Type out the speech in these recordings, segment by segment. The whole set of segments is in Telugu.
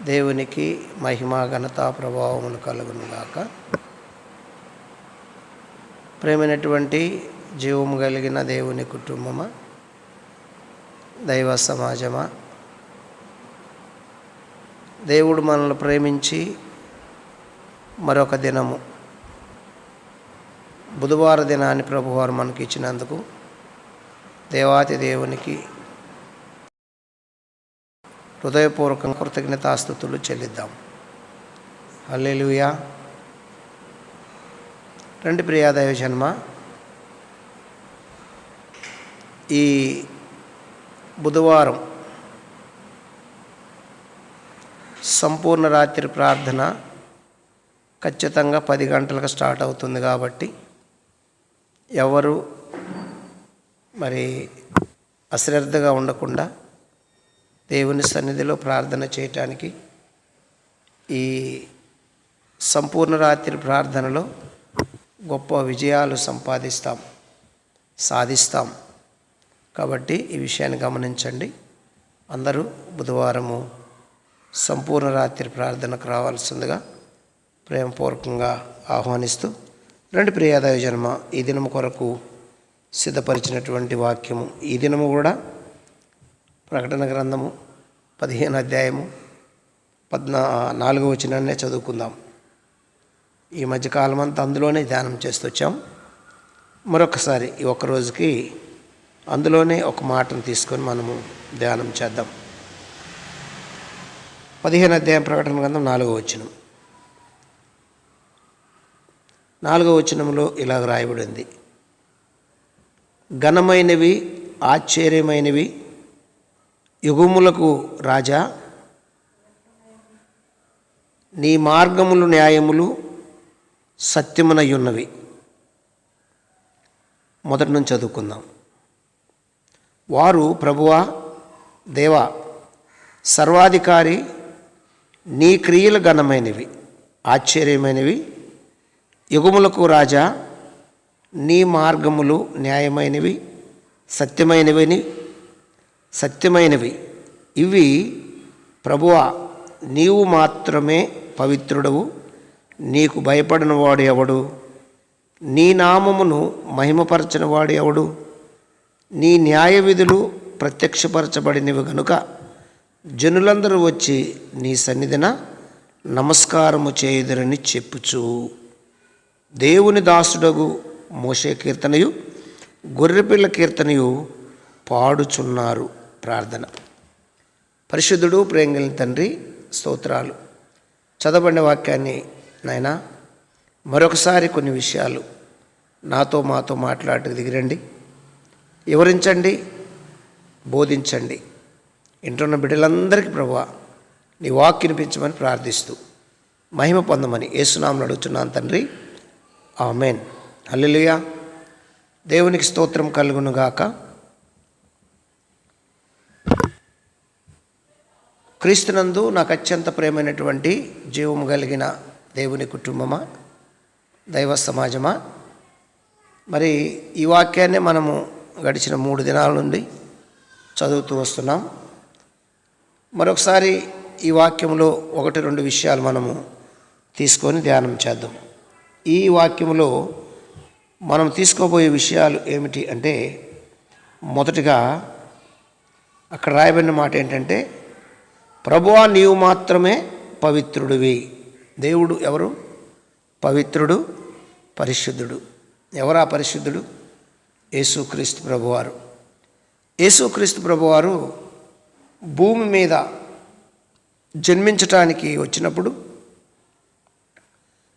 దేవునికి మహిమ ఘనత ప్రభావములు కలుగునుగాక. ప్రేమైనటువంటి జీవము కలిగిన దేవుని కుటుంబమా దైవ సమాజమా దేవుడు మనల్ని ప్రేమించి మరొక దినము బుధవార దినాన్ని ప్రభువారు మనకి ఇచ్చినందుకు దేవాతి దేవునికి హృదయపూర్వకంగా కృతజ్ఞతాస్థుతులు చెల్లిద్దాం. అల్లెలుయా రండి ప్రియాదయ జన్మ ఈ బుధవారం సంపూర్ణ రాత్రి ప్రార్థన ఖచ్చితంగా పది గంటలకు స్టార్ట్ అవుతుంది కాబట్టి ఎవరు మరి అశ్రద్ధగా ఉండకుండా దేవుని సన్నిధిలో ప్రార్థన చేయటానికి ఈ సంపూర్ణ రాత్రి ప్రార్థనలో గొప్ప విజయాలు సంపాదిస్తాం సాధిస్తాం. కాబట్టి ఈ విషయాన్ని గమనించండి. అందరూ బుధవారము సంపూర్ణ రాత్రి ప్రార్థనకు రావాల్సిందిగా ప్రేమపూర్వకంగా ఆహ్వానిస్తూ రెండు ప్రియాదాయ జన్మ ఈ దినము కొరకు సిద్ధపరిచినటువంటి వాక్యము. ఈ దినము కూడా ప్రకటన గ్రంథము పదిహేను అధ్యాయము పద్నా నాలుగో వచనాన్నే చదువుకుందాం. ఈ మధ్యకాలం అంతా అందులోనే ధ్యానం చేస్తొచ్చాం. మరొకసారి ఈ ఒక్క రోజుకి అందులోనే ఒక మాటను తీసుకొని మనము ధ్యానం చేద్దాం. పదిహేను అధ్యాయం ప్రకటన గ్రంథం నాలుగో వచనం. నాలుగో వచనంలో ఇలాగ రాయబడింది ఘనమైనవి ఆశ్చర్యమైనవి యుగములకు రాజా నీ మార్గములు న్యాయములు సత్యమునయున్నవి మొదటి నుంచి చదువుకుందాం. వారు ప్రభువా దేవా సర్వాధికారి నీ క్రియలు ఘనమైనవి ఆశ్చర్యమైనవి. యుగములకు రాజా నీ మార్గములు న్యాయమైనవి సత్యమైనవి సత్యమైనవి. ఇవి ప్రభువా నీవు మాత్రమే పవిత్రుడవు. నీకు భయపడిన వాడు ఎవడు? నీ నామమును మహిమపరచినవాడు ఎవడు? నీ న్యాయ విధులు ప్రత్యక్షపరచబడినవి గనుక జనులందరూ వచ్చి నీ సన్నిధిన నమస్కారము చేయుదురని చెప్పుచు. దేవుని దాసుడగు మోషే కీర్తనయు గొర్రెపిల్ల కీర్తనయు పాడుచున్నారు. ప్రార్థన. పరిశుద్ధుడు ప్రేంగలిన తండ్రి స్తోత్రాలు. చదవబడిన వాక్యాన్ని నాయన మరొకసారి కొన్ని విషయాలు నాతో మాతో మాట్లాడటకు దిగిరండి. వివరించండి బోధించండి. ఇంటున్న బిడ్డలందరికీ ప్రభా నీ వాక్ వినిపించమని ప్రార్థిస్తూ మహిమ పొందమని ఏసునామలు అడుగుతున్నాను తండ్రి. ఆమెన్. అల్లెలుయా దేవునికి స్తోత్రం కలుగునుగాక. క్రీస్తునందు నాకు అత్యంత ప్రేమైనటువంటి జీవము కలిగిన దేవుని కుటుంబమా? దైవ సమాజమా? మరి ఈ వాక్యాన్ని మనము గడిచిన మూడు దినాల నుండి చదువుతూ వస్తున్నాం. మరొకసారి ఈ వాక్యంలో ఒకటి రెండు విషయాలు మనము తీసుకొని ధ్యానం చేద్దాం. ఈ వాక్యంలో మనం తీసుకోబోయే విషయాలు ఏమిటి అంటే మొదటిగా అక్కడ రాయబడిన మాట ఏంటంటే ప్రభువా నీవు మాత్రమే పవిత్రుడివి. దేవుడు ఎవరు? పవిత్రుడు పరిశుద్ధుడు. ఎవరా పరిశుద్ధుడు? యేసుక్రీస్తు ప్రభువారు. యేసుక్రీస్తు ప్రభువారు భూమి మీద జన్మించటానికి వచ్చినప్పుడు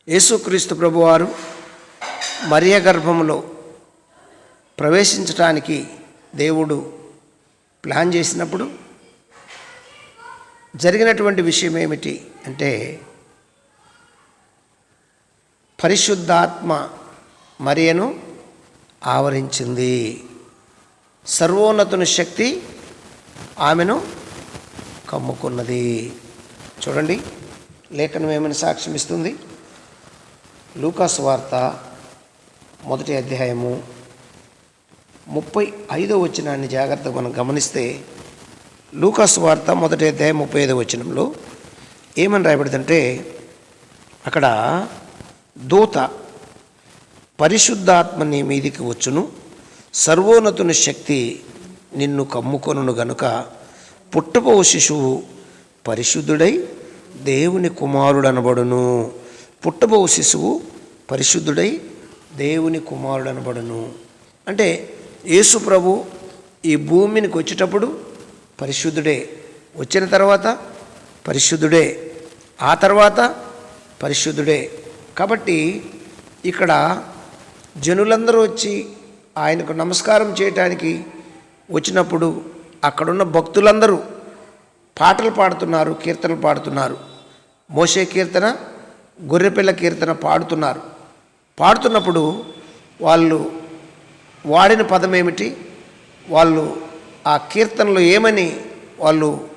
యేసుక్రీస్తు ప్రభువారు మరియ గర్భంలో ప్రవేశించటానికి దేవుడు ప్లాన్ చేసినప్పుడు జరిగినటువంటి విషయం ఏమిటి అంటే పరిశుద్ధాత్మ మరియను ఆవరించింది. సర్వోన్నతుని శక్తి ఆమెను కమ్ముకున్నది. చూడండి లేఖనం ఏమైనా సాక్ష్యం ఇస్తుంది? లూకాస్ వార్త మొదటి అధ్యాయము ముప్పై ఐదో వచనాన్ని జాగ్రత్తగా మనం గమనిస్తే లూకాస్ వార్త మొదటి అధ్యాయం ముప్పై ఐదు వచనంలో ఏమని రాయబడిందంటే అక్కడ దూత పరిశుద్ధాత్మ నీ మీదికి వచ్చును సర్వోన్నతుని శక్తి నిన్ను కమ్ముకొనును గనుక పుట్టబో శిశువు పరిశుద్ధుడై దేవుని కుమారుడు అనబడును పుట్టబో శిశువు పరిశుద్ధుడై దేవుని కుమారుడు అనబడును అంటే యేసు ప్రభు ఈ భూమినికి వచ్చేటప్పుడు పరిశుద్ధుడే వచ్చిన తర్వాత పరిశుద్ధుడే ఆ తర్వాత పరిశుద్ధుడే. కాబట్టి ఇక్కడ జనులందరూ వచ్చి ఆయనకు నమస్కారం చేయటానికి వచ్చినప్పుడు అక్కడున్న భక్తులందరూ పాటలు పాడుతున్నారు కీర్తనలు పాడుతున్నారు. మోసే కీర్తన గొర్రెపిల్ల కీర్తన పాడుతున్నారు. పాడుతున్నప్పుడు వాళ్ళు వాడిన పదం ఏమిటి? వాళ్ళు ఆ కీర్తనలో ఏమని వాళ్ళు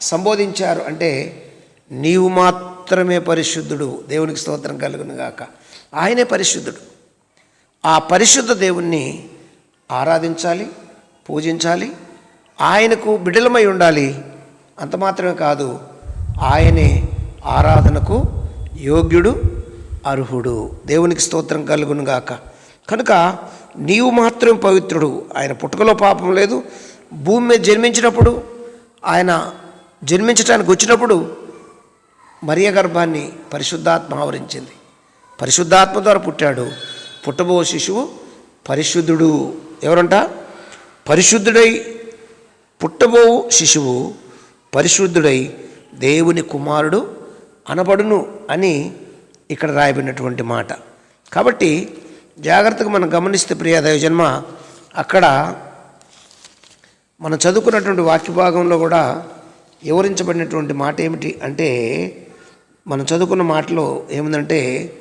సంబోధించారు అంటే నీవు మాత్రమే పరిశుద్ధుడు దేవునికి స్తోత్రం కలుగునుగాక ఆయనే పరిశుద్ధుడు. ఆ పరిశుద్ధ దేవుణ్ణి ఆరాధించాలి పూజించాలి ఆయనకు బిడలమై ఉండాలి. అంత మాత్రమే కాదు ఆయనే ఆరాధనకు యోగ్యుడు అర్హుడు. దేవునికి స్తోత్రం కలుగును గాక. కనుక నీవు మాత్రం పవిత్రుడు. ఆయన పుట్టుకలో పాపం లేదు. భూమి మీద జన్మించినప్పుడు ఆయన జన్మించడానికి వచ్చినప్పుడు మరియ గర్భాన్ని పరిశుద్ధాత్మ ఆవరించింది. పరిశుద్ధాత్మ ద్వారా పుట్టాడు. పుట్టబో శిశువు పరిశుద్ధుడు. ఎవరంట? పరిశుద్ధుడై పుట్టబో శిశువు పరిశుద్ధుడై దేవుని కుమారుడు అనబడును అని ఇక్కడ రాయబడినటువంటి మాట. కాబట్టి జాగ్రత్తగా మనం గమనిస్తే ప్రియాదేవ జన్మ అక్కడ మనం చదువుకున్నటువంటి వాక్య భాగంలో కూడా వివరించబడినటువంటి మాట ఏమిటి అంటే మనం చదువుకున్న మాటలో ఏముందంటే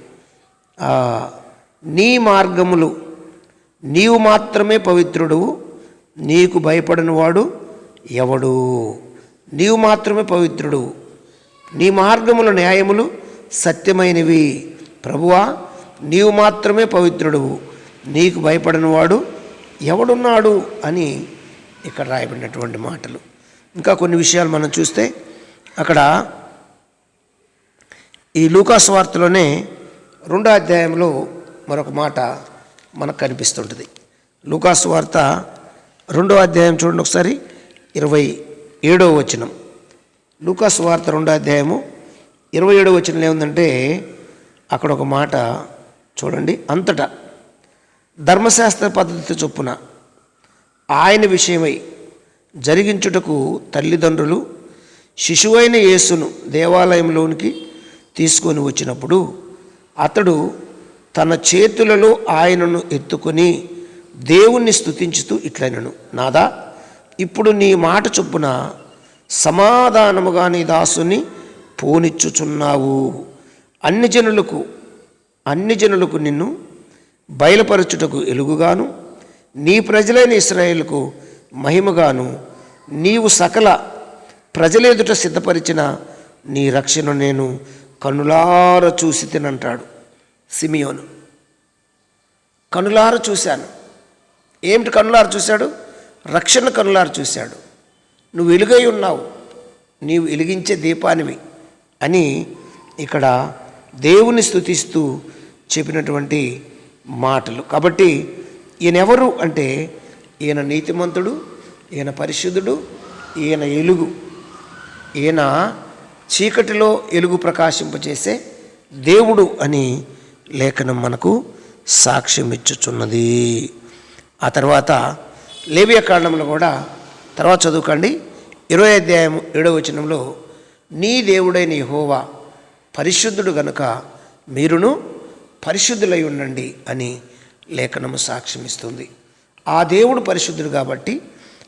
నీ మార్గములు నీవు మాత్రమే పవిత్రుడు నీకు భయపడిన వాడు ఎవడు? నీవు మాత్రమే పవిత్రుడు. నీ మార్గముల న్యాయములు సత్యమైనవి. ప్రభువా నీవు మాత్రమే పవిత్రుడు నీకు భయపడిన వాడు ఎవడున్నాడు అని ఇక్కడ రాయబడినటువంటి మాటలు. ఇంకా కొన్ని విషయాలు మనం చూస్తే అక్కడ ఈ లూకాస్ వార్తలోనే రెండో అధ్యాయంలో మరొక మాట మనకు కనిపిస్తుంటుంది. లూకాస్ వార్త రెండో అధ్యాయం చూడండి ఒకసారి ఇరవై ఏడో వచనం. లూకాస్ వార్త రెండో అధ్యాయము ఇరవై ఏడో వచనం ఏముందంటే అక్కడ ఒక మాట చూడండి అంతటా ధర్మశాస్త్ర పద్ధతి చొప్పున ఆయన విషయమై జరిగించుటకు తల్లిదండ్రులు శిశువైన యేసును దేవాలయంలోనికి తీసుకొని వచ్చినప్పుడు అతడు తన చేతులలో ఆయనను ఎత్తుకొని దేవుణ్ణి స్థుతించుతూ ఇట్లైనను నాదా ఇప్పుడు నీ మాట చొప్పున సమాధానముగా నీ దాసుని పోనిచ్చుచున్నావు. అన్ని జనులకు అన్ని జనులకు నిన్ను బయలుపరచుటకు ఎలుగుగాను. నీ ప్రజలైన ఇస్రాయేల్కు మహిమగాను. నీవు సకల ప్రజలేదుట సిద్ధపరిచిన నీ రక్షణ నేను కనులార చూసి తినంటాడు సిమియోను. కనులార చూశాను. ఏమిటి కనులారు చూశాడు? రక్షణ కనులారు చూశాడు. నువ్వు వెలుగై ఉన్నావు. నీవు వెలిగించే దీపానివి అని ఇక్కడ దేవుని స్తుతిస్తూ చెప్పినటువంటి మాటలు. కాబట్టి ఈయనెవరు అంటే ఈయన నీతిమంతుడు ఈయన పరిశుద్ధుడు ఈయన ఎలుగు. ఈయన చీకటిలో ఎలుగు ప్రకాశింపచేసే దేవుడు అని లేఖనం మనకు సాక్ష్యం ఇచ్చుచున్నది. ఆ తర్వాత లేవియ కాండంలో కూడా తర్వాత చదువుకోండి. ఇరవై అధ్యాయం ఏడవ వచనంలో నీ దేవుడైన యహోవా పరిశుద్ధుడు గనుక మీరును పరిశుద్ధులై ఉండండి అని లేఖనము సాక్ష్యం ఇస్తుంది ఆ దేవుడు పరిశుద్ధుడు కాబట్టి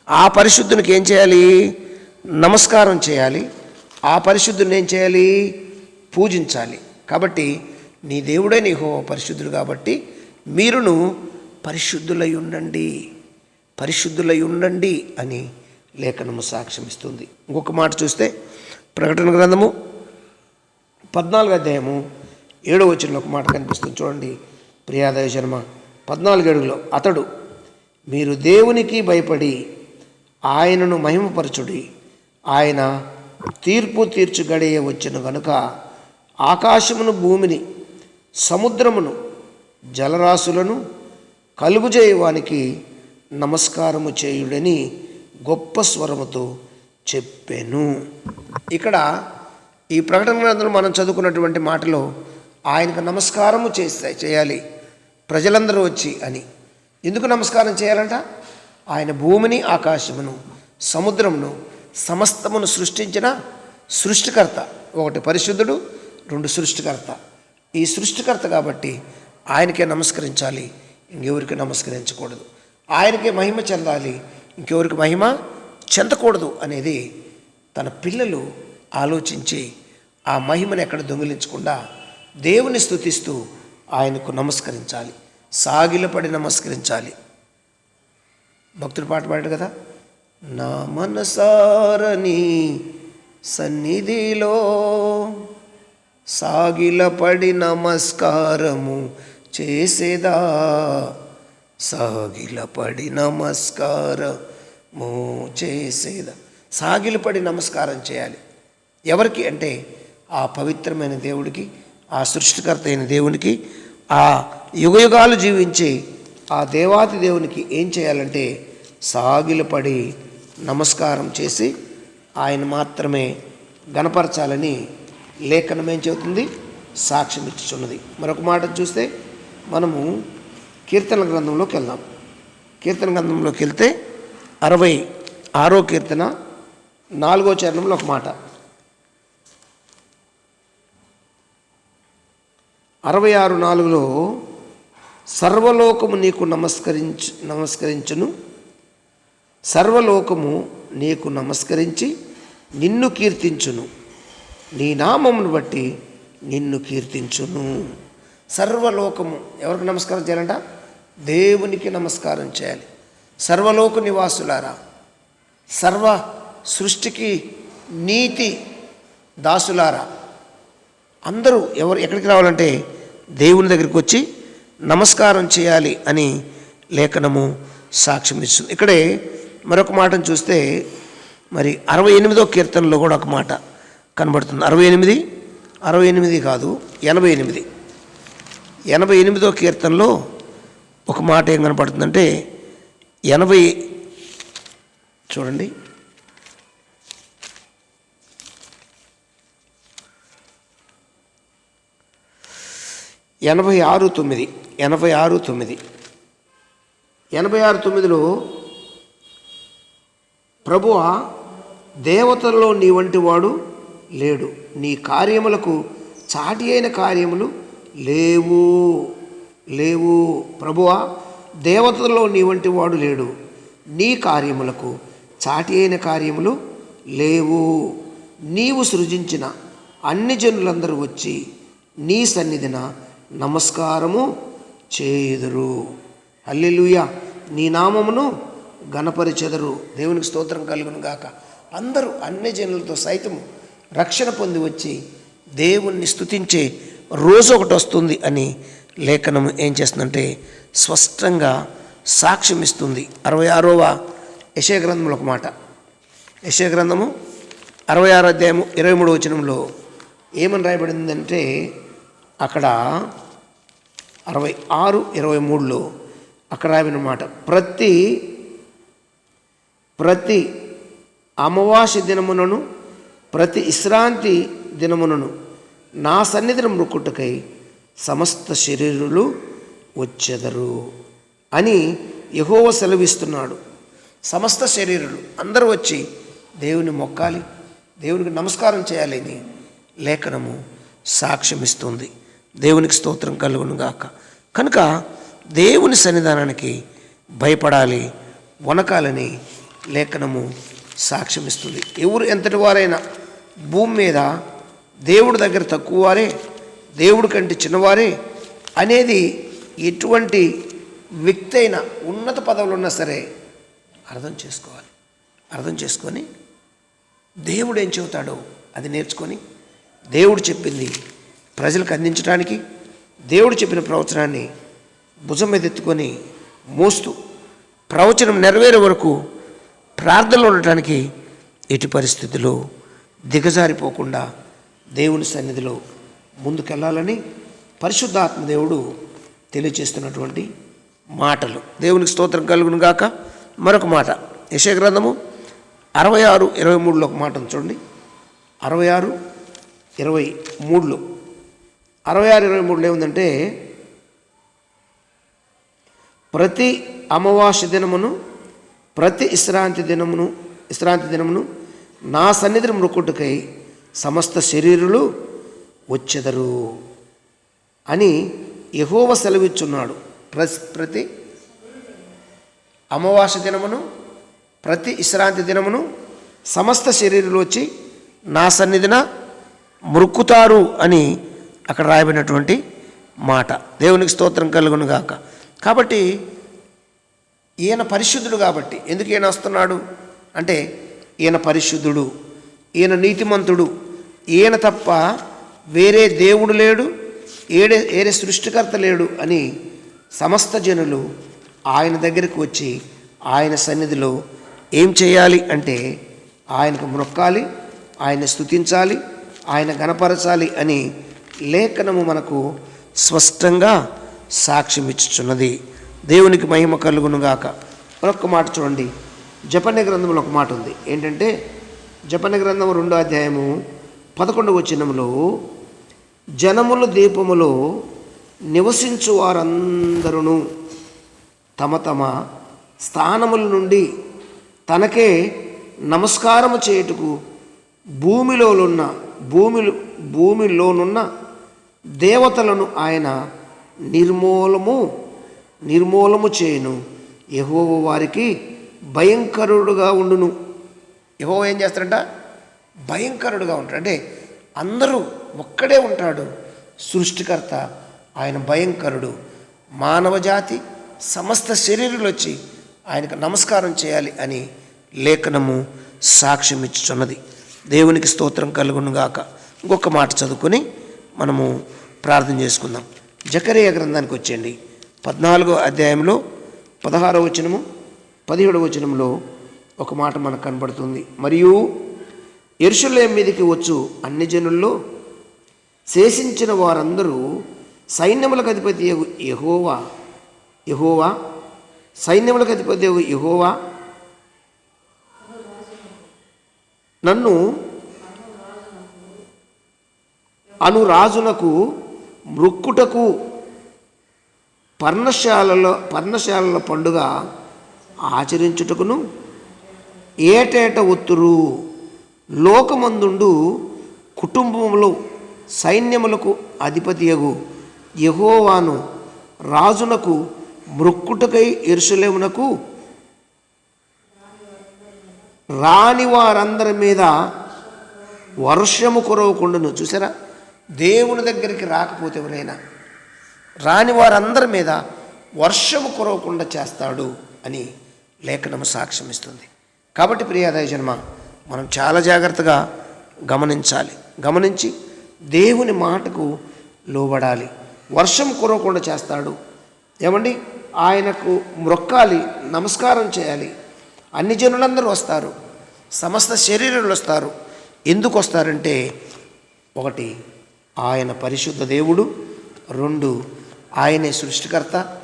ఆ పరిశుద్ధునికి ఏం చేయాలి? నమస్కారం చేయాలి. ఆ పరిశుద్ధుని ఏం చేయాలి? పూజించాలి. కాబట్టి నీ దేవుడే నీ హో పరిశుద్ధుడు కాబట్టి మీరును పరిశుద్ధులై ఉండండి. పరిశుద్ధులై ఉండండి అని లేఖనము సాక్ష్యమిస్తుంది. ఇంకొక మాట చూస్తే ప్రకటన గ్రంథము పద్నాలుగు అధ్యాయము ఏడో వచ్చిన ఒక మాట కనిపిస్తుంది. చూడండి. ప్రియాదయ శర్మ పద్నాలుగు అడుగులో అతడు మీరు దేవునికి భయపడి ఆయనను మహిమపరచుడి. ఆయన తీర్పు తీర్చు గడియ వచ్చిన గనుక ఆకాశమును భూమిని సముద్రమును జలరాశులను కలుగుజేయవానికి నమస్కారము చేయుడని గొప్ప స్వరముతో చెప్పాను. ఇక్కడ ఈ ప్రకటన గ్రంథంలో మనం చదువుకున్నటువంటి మాటలో ఆయనకు నమస్కారము చేస్తాయి చేయాలి. ప్రజలందరూ వచ్చి అని. ఎందుకు నమస్కారం చేయాలంట? ఆయన భూమిని ఆకాశమును సముద్రమును సమస్తమును సృష్టించిన సృష్టికర్త. ఒకటి పరిశుద్ధుడు రెండు సృష్టికర్త. ఈ సృష్టికర్త కాబట్టి ఆయనకే నమస్కరించాలి. ఇంకెవరికి నమస్కరించకూడదు. ఆయనకే మహిమ చెందాలి. ఇంకెవరికి మహిమ చెందకూడదు అనేది తన పిల్లలు ఆలోచించి ఆ మహిమను ఎక్కడ దొంగిలించకుండా దేవుని స్తుతిస్తూ ఆయనకు నమస్కరించాలి. సాగిలపడి నమస్కరించాలి. భక్తుడు పాట పాడాడు కదా? నా మనసారని సన్నిధిలో సాగిలపడి నమస్కారము చేసేదా? సాగిలపడి నమస్కారము చేసేదా? సాగిలపడి నమస్కారం చేయాలి. ఎవరికి అంటే ఆ పవిత్రమైన దేవుడికి ఆ సృష్టికర్త అయిన దేవునికి ఆ యుగయుగాలు జీవించి ఆ దేవాది దేవునికి ఏం చేయాలంటే సాగిలపడి నమస్కారం చేసి ఆయన మాత్రమే గణపరచాలని లేఖనం ఏం చెబుతుంది? సాక్ష్యం ఇచ్చుచున్నది. మరొక మాట చూస్తే మనము కీర్తన గ్రంథంలోకి వెళ్దాం. కీర్తన గ్రంథంలోకి వెళ్తే అరవై ఆరో కీర్తన నాలుగో చరణంలో ఒక మాట. అరవై ఆరు నాలుగులో సర్వలోకము నీకు నమస్కరించు నమస్కరించును. సర్వలోకము నీకు నమస్కరించి నిన్ను కీర్తించును. నీ నామమును బట్టి నిన్ను కీర్తించును. సర్వలోకము ఎవరికి నమస్కారం చేయాలంట? దేవునికి నమస్కారం చేయాలి. సర్వలోక నివాసులారా సర్వ సృష్టికి నీతి దాసులారా అందరూ ఎవరు ఎక్కడికి రావాలంటే దేవుని దగ్గరికి వచ్చి నమస్కారం చేయాలి అని లేఖనము సాక్ష్యం ఇస్తుంది. ఇక్కడే మరొక మాటను చూస్తే మరి అరవై ఎనిమిదో కీర్తనలో కూడా ఒక మాట కనబడుతుంది. అరవై ఎనిమిది అరవై ఎనిమిది కాదు ఎనభై ఎనిమిది. ఎనభై ఎనిమిదో కీర్తనలో ఒక మాట ఏం కనపడుతుందంటే ఎనభై చూడండి. ఎనభై ఆరు తొమ్మిది ఎనభై ఆరు తొమ్మిది. ఎనభై ఆరు తొమ్మిదిలో ప్రభువ దేవతల్లో నీ వంటి వాడు లేడు. నీ కార్యములకు చాటి అయిన కార్యములు లేవు. లేవు. ప్రభువ దేవతల్లో నీ వంటి వాడు లేడు. నీ కార్యములకు చాటి అయిన కార్యములు లేవు. నీవు సృజించిన అన్ని జనులందరూ వచ్చి నీ సన్నిధిన నమస్కారము చేయుదురు. హల్లెలూయా. నీ నామమును గణపరిచెదరు దేవునికి స్తోత్రం కలుగును గాక. అందరూ అన్ని జనులతో సైతం రక్షణ పొంది వచ్చి దేవుణ్ణి స్తుతించే రోజు ఒకటి వస్తుంది అని లేఖనం ఏం చేస్తుందంటే స్పష్టంగా సాక్ష్యం ఇస్తుంది. అరవై ఆరవ యశయ గ్రంథంలో ఒక మాట. యశయ గ్రంథము అరవై ఆరో అధ్యాయము ఇరవై మూడవ వచనంలో ఏమని రాయబడిందంటే అక్కడ అరవై ఆరు ఇరవై మూడులో అక్కడ రాయబడిన మాట ప్రతి ప్రతి అమావాస్య దినమునను ప్రతి విశ్రాంతి దినమునను నా సన్నిధిని మృక్కుటకై సమస్త శరీరులు వచ్చెదరు అని యహోవ సెలవిస్తున్నాడు. సమస్త శరీరులు అందరూ వచ్చి దేవుని మొక్కాలి దేవునికి నమస్కారం చేయాలని లేఖనము సాక్ష్యమిస్తుంది. దేవునికి స్తోత్రం కలుగును గాక. కనుక దేవుని సన్నిధానానికి భయపడాలి వనకాలని లేఖనము సాక్ష్యమిస్తుంది. ఎవరు ఎంతటి వారైనా భూమి మీద దేవుడి దగ్గర తక్కువ వారే దేవుడి కంటే చిన్నవారే అనేది ఎటువంటి వ్యక్తి అయినా ఉన్నత పదవులు ఉన్నా సరే అర్థం చేసుకోవాలి. అర్థం చేసుకొని దేవుడు ఏం చెబుతాడో అది నేర్చుకొని దేవుడు చెప్పింది ప్రజలకు అందించడానికి దేవుడు చెప్పిన ప్రవచనాన్ని భుజం మీద ఎత్తుకొని మోస్తూ ప్రవచనం నెరవేరే వరకు ప్రార్థనలో ఉండటానికి ఎటు పరిస్థితుల్లో దిగజారిపోకుండా దేవుని సన్నిధిలో ముందుకెళ్ళాలని పరిశుద్ధాత్మ దేవుడు తెలియచేస్తున్నటువంటి మాటలు. దేవునికి స్తోత్రం కలుగును గాక. మరొక మాట. యశగ్రంథము అరవై ఆరు ఇరవై మూడులో ఒక మాట చూడండి. అరవై ఆరు ఇరవై మూడులో. అరవై ఆరు ఇరవై మూడులో ఏముందంటే ప్రతి అమావాస్య దినమును ప్రతి విశ్రాంతి దినమును విశ్రాంతి దినమును నా సన్నిధిని మృక్కుటకై సమస్త శరీరులు వచ్చెదరు అని యహోవ సెలవిచ్చున్నాడు. ప్రతి అమావాస్య దినమును ప్రతి విశ్రాంతి దినమును సమస్త శరీరులు వచ్చి నా సన్నిధిన మృక్కుతారు అని అక్కడ రాయబడినటువంటి మాట. దేవునికి స్తోత్రం కలుగును గాక. కాబట్టి ఈయన పరిశుద్ధుడు కాబట్టి ఎందుకు ఈయన వస్తున్నాడు? అంటే ఈయన పరిశుద్ధుడు ఈయన నీతిమంతుడు ఈయన తప్ప వేరే దేవుడు లేడు ఏడే వేరే సృష్టికర్త లేడు అని సమస్త జనులు ఆయన దగ్గరికి వచ్చి ఆయన సన్నిధిలో ఏం చేయాలి అంటే ఆయనకు మొక్కాలి ఆయన స్తుతించాలి ఆయన గణపరచాలి అని లేఖనము మనకు స్పష్టంగా సాక్ష్యం ఇచ్చుచున్నది. దేవునికి మహిమ కలుగునుగాక మరొక మాట చూడండి. జపన్య గ్రంథంలో ఒక మాట ఉంది. ఏంటంటే జపన్య గ్రంథం రెండో అధ్యాయము పదకొండవ వచనంలో జనముల దీపములో నివసించు వారందరూ తమ తమ స్థానముల నుండి తనకే నమస్కారము చేయుటకు భూమిలోనున్న భూమిలో భూమిలోనున్న దేవతలను ఆయన నిర్మూలము నిర్మూలము చేయను. యహో వారికి భయంకరుడుగా ఉండును. యహో ఏం చేస్తాడంట? భయంకరుడుగా ఉంటాడు. అంటే అందరూ ఒక్కడే ఉంటాడు. సృష్టికర్త ఆయన భయంకరుడు. మానవ జాతి సమస్త శరీరులు వచ్చి ఆయనకు నమస్కారం చేయాలి అని లేఖనము సాక్ష్యం ఇచ్చుచున్నది దేవునికి స్తోత్రం కలుగునుగాక. ఇంకొక మాట చదువుకొని మనము ప్రార్థన చేసుకుందాం. జకరియా గ్రంథానికి వచ్చేయండి. పద్నాలుగో అధ్యాయంలో పదహారో వచనము పదిహేడవ వచనంలో ఒక మాట మనకు కనబడుతుంది. మరియు ఎరుషులేం మీదకి వచ్చు అన్ని జనుల్లో శేషించిన వారందరూ సైన్యములకు అధిపతి యహోవా యహోవా సైన్యములకు అధిపతి యహోవా నన్ను అను రాజునకు మృక్కుటకు పర్ణశాలలో పర్ణశాలల పండుగ ఆచరించుటకును ఏటేట ఒత్తురు. లోకమందుండు కుటుంబములు సైన్యములకు అధిపతియగు యహోవాను రాజునకు మృక్కుటకై ఎరుసలేమునకు రాని వారందరి మీద వర్షము కురవకుండాను. చూసారా దేవుని దగ్గరికి రాకపోతే ఎవరైనా రాని వారందరి మీద వర్షము కురవకుండా చేస్తాడు అని లేఖనము సాక్ష్యం ఇస్తుంది. కాబట్టి ప్రియాదయ జన్మ మనం చాలా జాగ్రత్తగా గమనించాలి. గమనించి దేవుని మాటకు లోబడాలి. వర్షం కురవకుండా చేస్తాడు. ఏమండి? ఆయనకు మ్రొక్కాలి నమస్కారం చేయాలి. అన్ని జనులందరూ వస్తారు. సమస్త శరీరంలో వస్తారు. ఎందుకు వస్తారంటే ఒకటి ఆయన పరిశుద్ధ దేవుడు. రెండు ఆయనే సృష్టికర్త.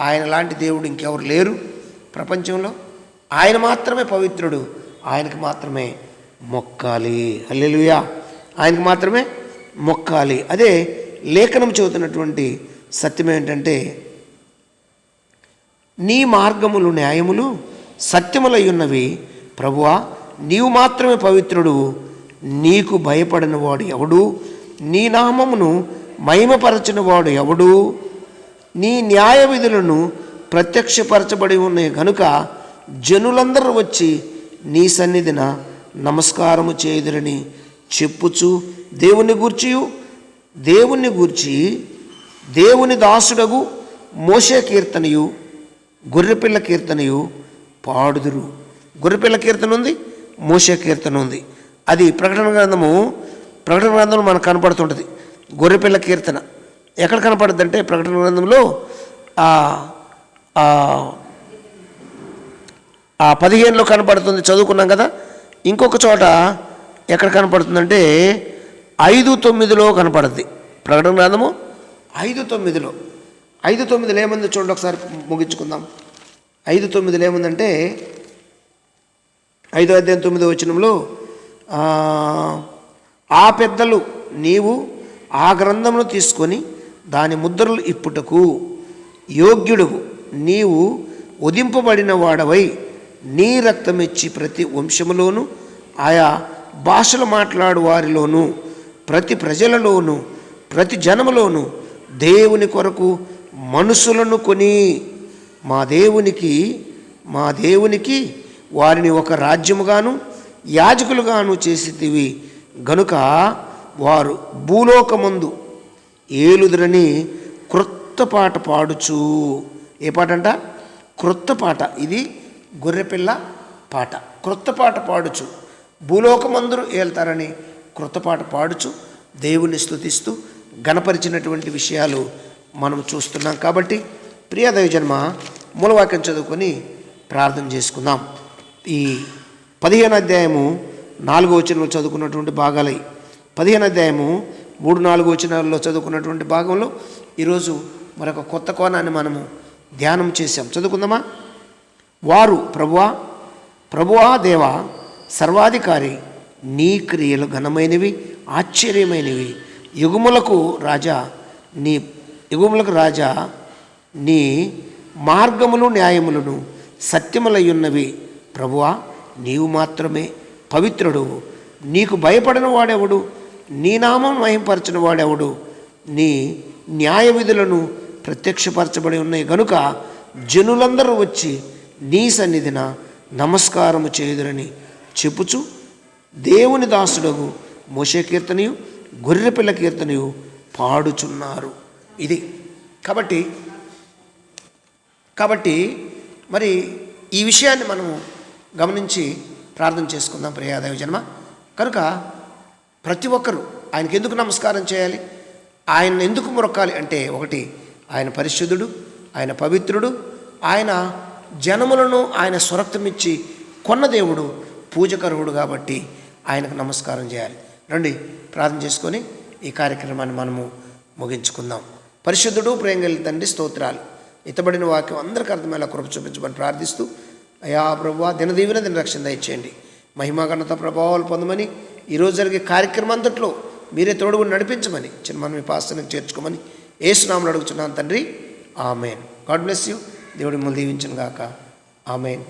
ఆయన లాంటి దేవుడు ఇంకెవరు లేరు ప్రపంచంలో. ఆయన మాత్రమే పవిత్రుడు. ఆయనకు మాత్రమే మొక్కాలి. అల్లెలుయా ఆయనకు మాత్రమే మొక్కాలి. అదే లేఖనం చెబుతున్నటువంటి సత్యం ఏంటంటే నీ మార్గములు న్యాయములు సత్యములై ఉన్నవి ప్రభువా నీవు మాత్రమే పవిత్రుడు. నీకు భయపడిన వాడు ఎవడు? నీ నామమును మహిమపరచిన వాడు ఎవడు? నీ న్యాయ విధులను ప్రత్యక్షపరచబడి ఉన్నాయి గనుక జనులందరూ వచ్చి నీ సన్నిధిన నమస్కారము చేయుదురని చెప్పుచు దేవుని గూర్చియు. దేవుని గూర్చి దేవుని దాసుడగు మోసే కీర్తనయు గొర్రెపిల్ల కీర్తనయు పాడుదురు. గొర్రెపిల్ల కీర్తన ఉంది మోసే కీర్తన ఉంది. అది ప్రకటన గ్రంథము ప్రకటన గ్రంథంలో మనకు కనపడుతుంటుంది. గొర్రెపిల్ల కీర్తన. ఎక్కడ కనపడుద్ది అంటే ప్రకటన గ్రంథంలో ఆ పదిహేనులో కనపడుతుంది చదువుకున్నాం కదా. ఇంకొక చోట ఎక్కడ కనపడుతుందంటే ఐదు తొమ్మిదిలో కనపడుద్ది. ప్రకటన గ్రంథము ఐదు తొమ్మిదిలో. ఐదు తొమ్మిదిలో ఏముంది చూడండి ఒకసారి ముగించుకుందాం. ఐదు తొమ్మిదిలో ఏముందంటే ఐదో అధ్యాయం తొమ్మిదో వచనంలో ఆ, పెద్దలు నీవు ఆ గ్రంథమును తీసుకొని దాని ముద్రలు ఇప్పుటకు యోగ్యుడు. నీవు ఉదింపబడిన వాడవై నీ రక్తమిచ్చి ప్రతి వంశములోనూ ఆయా భాషలు మాట్లాడు వారిలోనూ ప్రతి ప్రజలలోనూ ప్రతి జనములోనూ దేవుని కొరకు మనుషులను కొని మా దేవునికి మా దేవునికి వారిని ఒక రాజ్యముగాను యాజకులుగాను చేసితివి. గనుక వారు భూలోకమందు ఏలుదురని క్రొత్త పాట పాడుచు. ఏ పాట అంట క్రొత్త పాట. ఇది గొర్రెపిల్ల పాట. క్రొత్త పాట పాడుచు. భూలోకమందరూ ఏల్తారని క్రొత్త పాట పాడుచు. దేవుని స్తుతిస్తూ గణపరిచినటువంటి విషయాలు మనం చూస్తున్నాం కాబట్టి ప్రియ దైవజన్మ మూలవాక్యం చదువుకొని ప్రార్థన చేసుకుందాం. ఈ పదిహేను అధ్యాయము నాలుగో వచనంలో చదువుకున్నటువంటి భాగాలై. పదిహేను అధ్యాయము మూడు నాలుగు వచనాల్లో చదువుకున్నటువంటి భాగంలో ఈరోజు మరొక కొత్త కోణాన్ని మనము ధ్యానం చేశాం. చదువుకుందామా? వారు ప్రభువా ప్రభువా దేవా సర్వాధికారి నీ క్రియలు ఘనమైనవి ఆశ్చర్యమైనవి. యుగములకు రాజా నీ యుగములకు రాజా నీ మార్గములు న్యాయములను సత్యములయ్యున్నవి ప్రభువా నీవు మాత్రమే పవిత్రుడు. నీకు భయపడిన వాడెవడు? నీ నామం మహింపరచిన వాడెవడు? నీ న్యాయ విధులను ప్రత్యక్షపరచబడి ఉన్నాయి. గనుక జనులందరూ వచ్చి నీ సన్నిధిన నమస్కారము చేయుదురని చెప్పుచు దేవుని దాసుడగు మోషే కీర్తనయు గొర్రెపిల్ల కీర్తనయు పాడుచున్నారు. ఇది. కాబట్టి కాబట్టి మరి ఈ విషయాన్ని మనము గమనించి ప్రార్థన చేసుకుందాం ప్రియాదేవి జన్మ. కనుక ప్రతి ఒక్కరూ ఆయనకి ఎందుకు నమస్కారం చేయాలి? ఆయన ఎందుకు మొరకాలి అంటే ఒకటి ఆయన పరిశుద్ధుడు ఆయన పవిత్రుడు ఆయన జనములను ఆయన స్వరక్తమిచ్చి కొన్న దేవుడు పూజకరువుడు కాబట్టి ఆయనకు నమస్కారం చేయాలి. రండి ప్రార్థన చేసుకొని ఈ కార్యక్రమాన్ని మనము ముగించుకుందాం. పరిశుద్ధుడు ప్రేంగలి తండ్రి స్తోత్రాలు. ఇతబడిన వాక్యం అందరికీ అర్థమయ్యేలా కృప చూపించమని ప్రార్థిస్తూ అయా ప్రభు దినదీవిన దిన రక్షణ దయచేయండి. మహిమా ప్రభావాలు పొందమని ఈరోజు జరిగే కార్యక్రమం అంతట్లో మీరే తోడుగుని నడిపించమని చిన్న మనం మీ పాస్తనికి చేర్చుకోమని ఏసునామలు అడుగుతున్నాను తండ్రి. ఆమెన్. God bless you. దేవుడి ముందు దీవించను గాక ఆమెన్.